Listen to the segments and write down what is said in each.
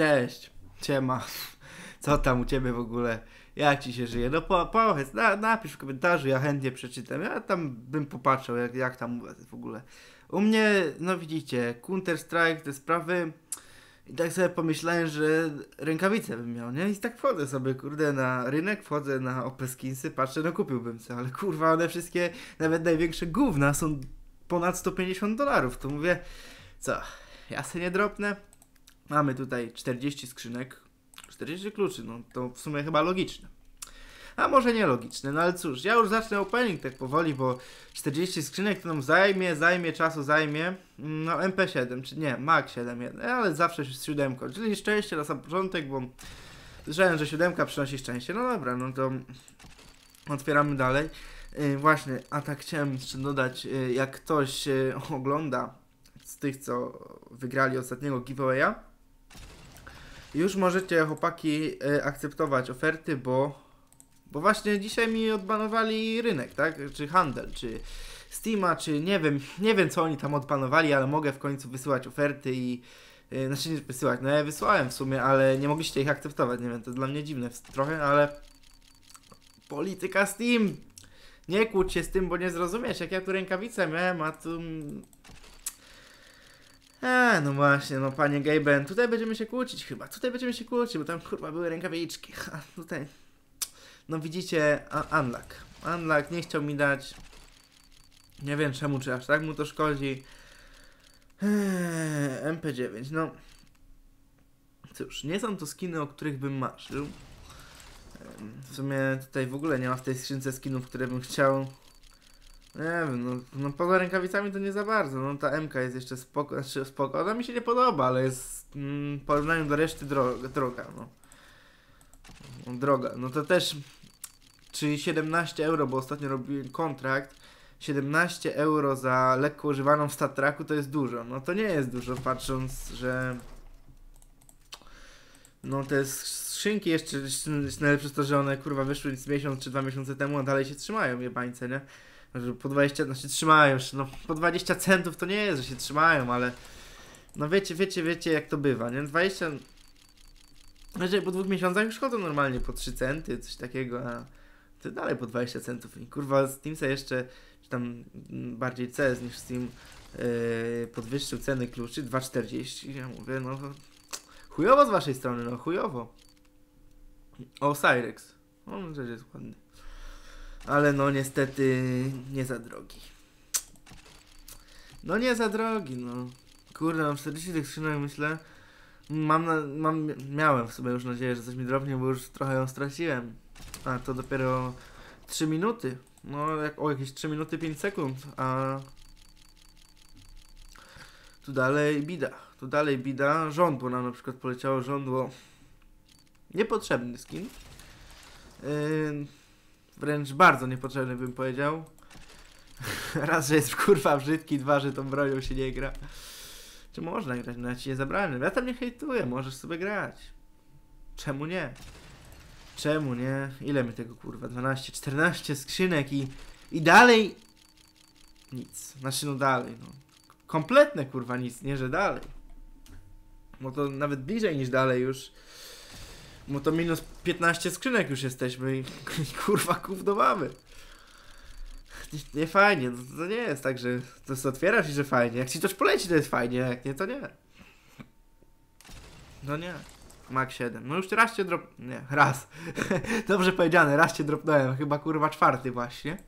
Cześć, siema. Co tam u ciebie w ogóle? Jak ci się żyje? No po, powiedz, na, napisz w komentarzu, ja chętnie przeczytam. Ja tam bym popatrzył, jak, jak tam w ogóle. U mnie, no widzicie, Counter-Strike, te sprawy. I tak sobie pomyślałem, że rękawice bym miał, nie? I tak wchodzę sobie, kurde, na rynek, wchodzę na OP Skinsy, patrzę, no kupiłbym sobie, ale kurwa, one wszystkie, nawet największe gówna są ponad 150 dolarów. To mówię, co, ja sobie nie dropnę? Mamy tutaj 40 skrzynek, 40 kluczy, no to w sumie chyba logiczne. A może nie logiczne, no ale cóż, ja już zacznę opening tak powoli, bo 40 skrzynek to nam zajmie, zajmie, czasu zajmie. No MP7, czy nie, Mac 7, ale zawsze z siódemką, czyli szczęście na sam początek, bo słyszałem, że siódemka przynosi szczęście. No dobra, no to otwieramy dalej. Yy, właśnie, a tak chciałem jeszcze dodać, yy, jak ktoś yy, ogląda z tych, co wygrali ostatniego giveawaya, już możecie chłopaki y, akceptować oferty, bo, bo właśnie dzisiaj mi odbanowali rynek, tak? Czy handel, czy Steama, czy nie wiem, nie wiem co oni tam odbanowali, ale mogę w końcu wysyłać oferty i y, znaczy nie wysyłać, no ja wysłałem w sumie, ale nie mogliście ich akceptować, nie wiem, to dla mnie dziwne trochę, ale polityka Steam! Nie kłóć się z tym, bo nie zrozumiesz, jak ja tu rękawice miałem, a tu a, no właśnie, no panie Gaben, tutaj będziemy się kłócić chyba. Tutaj będziemy się kłócić, bo tam kurwa były rękawiczki. A tutaj. No widzicie, Unlock. Unlock nie chciał mi dać. Nie wiem czemu, czy aż tak mu to szkodzi. Eee, MP9, no. Cóż, nie są to skiny, o których bym marzył. W sumie tutaj w ogóle nie ma w tej skrzynce skinów, które bym chciał. Nie wiem, no, no poza rękawicami to nie za bardzo. No ta MK jest jeszcze spoko, znaczy spoko. Ona mi się nie podoba, ale jest mm, w porównaniu do reszty droga, droga no. no. Droga. No to też czy 17 euro, bo ostatnio robiłem kontrakt. 17 euro za lekko używaną w Statraku to jest dużo. No to nie jest dużo, patrząc, że no te skrzynki jeszcze jest najlepsze to, że one kurwa wyszły miesiąc czy dwa miesiące temu, a dalej się trzymają jebańce, nie? Że po 20, znaczy trzymają się, no po 20 centów to nie jest, że się trzymają, ale no wiecie, wiecie, wiecie jak to bywa, nie? 20, znaczy po dwóch miesiącach już chodzą normalnie po 3 centy, coś takiego, a ty dalej po 20 centów i kurwa Steamsa jeszcze, czy tam bardziej CS niż Steam yy, podwyższył ceny kluczy 2,40, ja mówię, no chujowo z waszej strony, no chujowo. O, Cyrex, on rzecz jest ładny ale no niestety nie za drogi. No nie za drogi, no. Kurde, mam 40 tych skrzynek, myślę. Mam, na, mam, miałem w sumie już nadzieję, że coś mi drobnie, bo już trochę ją straciłem. A to dopiero 3 minuty. No, jak, o jakieś 3 minuty 5 sekund, a tu dalej bida. Tu dalej bida. Żądło nam na przykład poleciało żądło. Niepotrzebny skin. Yy, Wręcz bardzo niepotrzebny bym powiedział. Raz, że jest kurwa brzydki, dwa, że tą bronią się nie gra. Czy można grać? No ja ci nie zabrałem. Ja tam nie hejtuję, możesz sobie grać. Czemu nie? Czemu nie? Ile my tego kurwa? 12, 14 skrzynek i, i dalej nic. Znaczy no dalej, no. Kompletne kurwa nic, nie że dalej. No to nawet bliżej niż dalej już. Bo to minus 15 skrzynek już jesteśmy i, kurwa kurwa mamy. Nie, nie fajnie, no to nie jest tak, że to jest otwierasz i że fajnie. Jak ci coś poleci, to jest fajnie, jak nie, to nie. No nie. Mac 7. No już raz cię drop... Nie, raz. Dobrze powiedziane, raz cię dropnąłem. Chyba kurwa czwarty właśnie.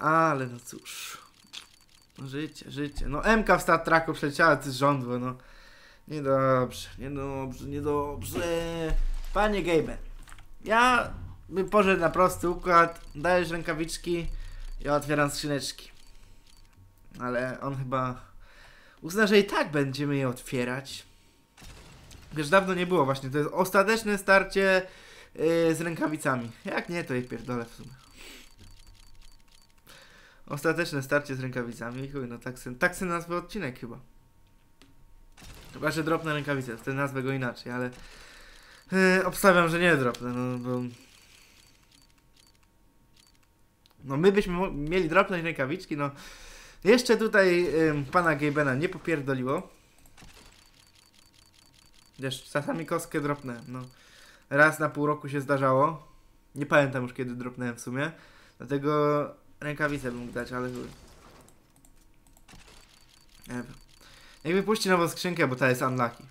Ale no cóż. Życie, życie. No MK w Star Treku przeciała, to jest żądło, no. Niedobrze, niedobrze, niedobrze. Panie Gaben, ja bym poszedł na prosty układ, dajesz rękawiczki, ja otwieram skrzyneczki. Ale on chyba uzna, że i tak będziemy je otwierać. Wiesz, dawno nie było właśnie, to jest ostateczne starcie yy, z rękawicami. Jak nie, to je pierdolę w sumie. Ostateczne starcie z rękawicami. Chuj, no tak sobie, tak sobie nazwę odcinek chyba. Chyba, że dropnę rękawicę, wtedy nazwę go inaczej, ale yy, obstawiam, że nie dropnę, no bo... No my byśmy mieli dropnąć rękawiczki, no jeszcze tutaj yy, pana Gabena nie popierdoliło. Wiesz, czasami kostkę dropnę, no. Raz na pół roku się zdarzało. Nie pamiętam już kiedy dropnąłem w sumie. Dlatego rękawice bym mógł dać, ale. Nie wiem. Jak wypuści nową skrzynkę, bo ta jest unlucky.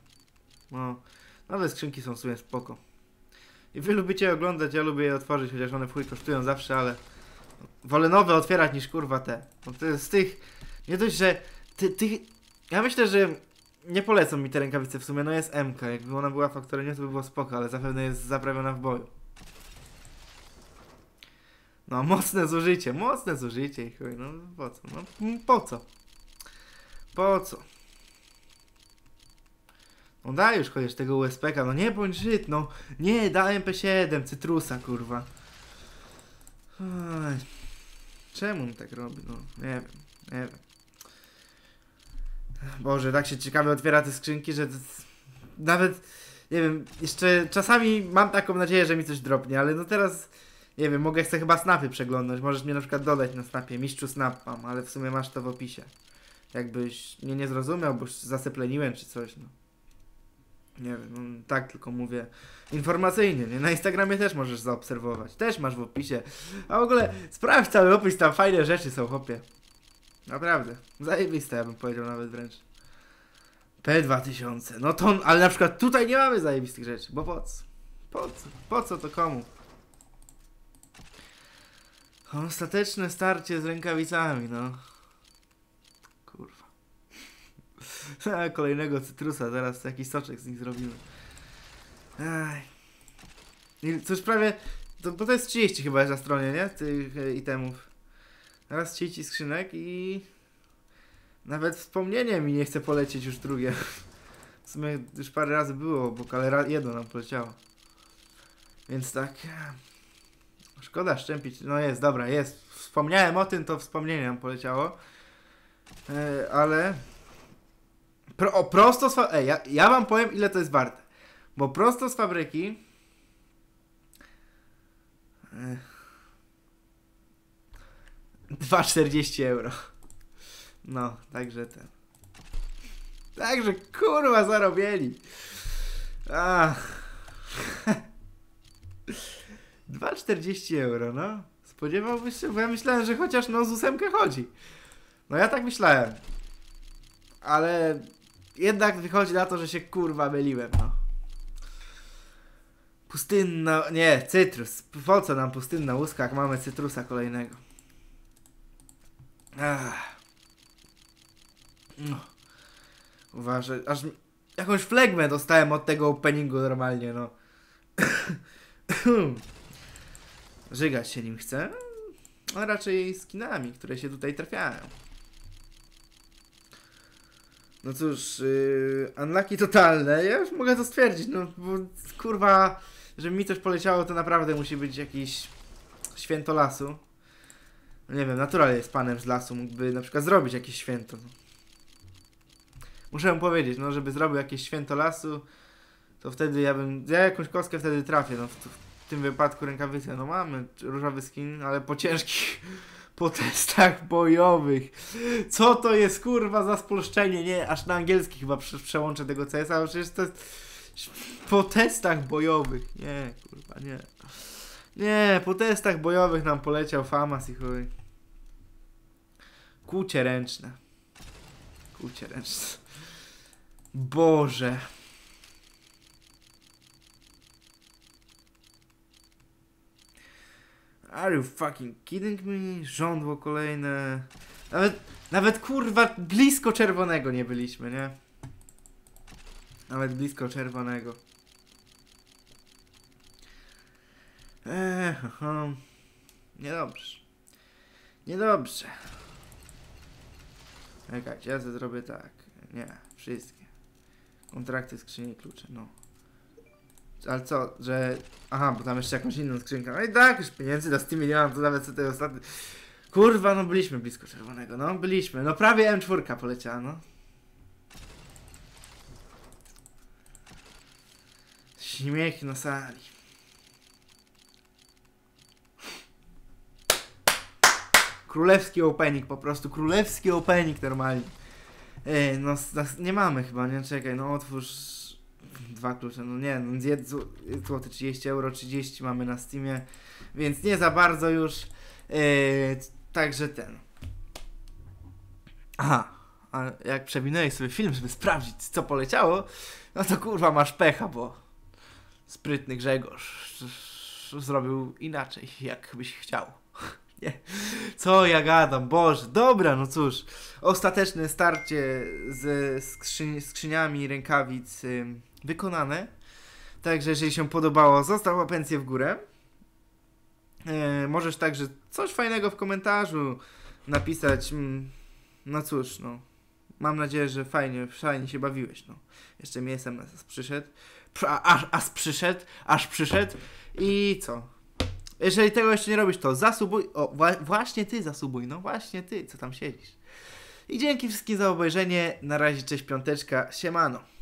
No, nowe skrzynki są w sumie spoko. I wy lubicie je oglądać, ja lubię je otworzyć, chociaż one w chuj kosztują zawsze, ale wolę nowe otwierać niż kurwa te. Bo to jest z tych, nie dość, że ty, ty, ja myślę, że nie polecą mi te rękawice w sumie, no jest MK, jakby ona była faktorem, to by było spoko, ale zapewne jest zaprawiona w boju. No, mocne zużycie, mocne zużycie i chuj, no po co, no po co? Po co? No daj już chociaż tego USPK, no nie bądź Żyd, no nie, daj MP7, cytrusa, kurwa. Oj. Czemu on tak robi, no nie wiem, nie wiem. Boże, tak się ciekawie otwiera te skrzynki, że nawet, nie wiem, jeszcze czasami mam taką nadzieję, że mi coś dropnie, ale no teraz, nie wiem, mogę chcę chyba snapy przeglądać, możesz mnie na przykład dodać na snapie, mistrzu snap mam, ale w sumie masz to w opisie. Jakbyś mnie nie zrozumiał, bo zasepleniłem czy coś, no. Nie wiem, no, tak tylko mówię informacyjnie, nie? Na Instagramie też możesz zaobserwować, też masz w opisie. A w ogóle sprawdź cały opis, tam fajne rzeczy są, chłopie. Naprawdę, zajebiste, ja bym powiedział nawet wręcz. P2000, no to, ale na przykład tutaj nie mamy zajebistych rzeczy, bo po co? Po co? Po co to komu? Ostateczne starcie z rękawicami, no. Kolejnego cytrusa, zaraz jakiś soczek z nich zrobimy. I Cóż, prawie, to, bo to jest 30 chyba na stronie, nie? Tych e, itemów. Teraz 30 skrzynek i... Nawet wspomnienie mi nie chce polecieć już drugie. W sumie już parę razy było obok, ale jedno nam poleciało. Więc tak... Szkoda szczępić. No jest, dobra, jest. Wspomniałem o tym, to wspomnienie nam poleciało. E, ale... Pro, o, prosto z fa- Ej, ja, ja wam powiem ile to jest warte. Bo prosto z fabryki... E, 2,40 euro. No, także ten. Także kurwa zarobieli. Ach. 2,40 euro, no. Spodziewałbyś się, bo ja myślałem, że chociaż no z ósemkę chodzi. No ja tak myślałem. Ale jednak wychodzi na to, że się kurwa myliłem, no. Pustynna, nie, cytrus. Po co nam pustynna łuska, jak mamy cytrusa kolejnego? No. Uważaj, aż jakąś flegmę dostałem od tego openingu normalnie, no. Żygać się nim chcę. A raczej skinami, które się tutaj trafiają. No cóż, yy, unlucky totalne. Ja już mogę to stwierdzić, no bo kurwa, żeby mi coś poleciało, to naprawdę musi być jakiś święto lasu. No nie wiem, Natural jest panem z lasu, mógłby na przykład zrobić jakieś święto. Muszę mu powiedzieć, no żeby zrobił jakieś święto lasu, to wtedy ja bym, ja jakąś kostkę wtedy trafię, no w, w tym wypadku rękawice, no mamy różowy skin, ale po ciężkich, po testach bojowych. Co to jest kurwa za spolszczenie, nie, aż na angielski chyba prze, przełączę tego CS-a, bo przecież to jest po testach bojowych, nie, kurwa, nie. Nie, po testach bojowych nam poleciał Famas i chuj. Kłucie ręczne. Kłucie ręczne. Boże. Are you fucking kidding me? Żądło kolejne. Nawet, nawet kurwa blisko czerwonego nie byliśmy, nie? Nawet blisko czerwonego. Eee, aha. Niedobrze. Niedobrze. Czekajcie, ja to zrobię tak. Nie, wszystkie. Kontrakty, skrzynie i klucze, no. Ale co, że... Aha, bo tam jeszcze jakąś inną skrzynkę. No i tak, już pieniędzy na Steamie nie mam, to nawet tej ostatni... Kurwa, no byliśmy blisko czerwonego, no byliśmy. No prawie M4 poleciała, no. Śmiech na sali. Królewski opening, po prostu królewski opening normalnie. Ej, no nie mamy chyba, nie? Czekaj, no otwórz dwa klucze, no nie, no zjedz złoty 30 euro, 30 mamy na Steamie, więc nie za bardzo już. Yy, także ten. Aha, a jak przewinąłeś sobie film, żeby sprawdzić, co poleciało, no to kurwa masz pecha, bo sprytny Grzegorz zrobił inaczej, jak byś chciał. Nie. Co ja gadam, Boże, dobra, no cóż. Ostateczne starcie z skrzyni, skrzyniami rękawic y, wykonane. Także jeżeli się podobało, zostaw łapencję w górę. E, możesz także coś fajnego w komentarzu napisać. Mm, no cóż, no. Mam nadzieję, że fajnie, fajnie się bawiłeś, no. Jeszcze mi SMS przyszedł. Aż, aż przyszedł, aż przyszedł. I co? Jeżeli tego jeszcze nie robisz, to zasubuj. O, właśnie ty zasubuj, no właśnie ty, co tam siedzisz. I dzięki wszystkim za obejrzenie. Na razie, cześć piąteczka, siemano.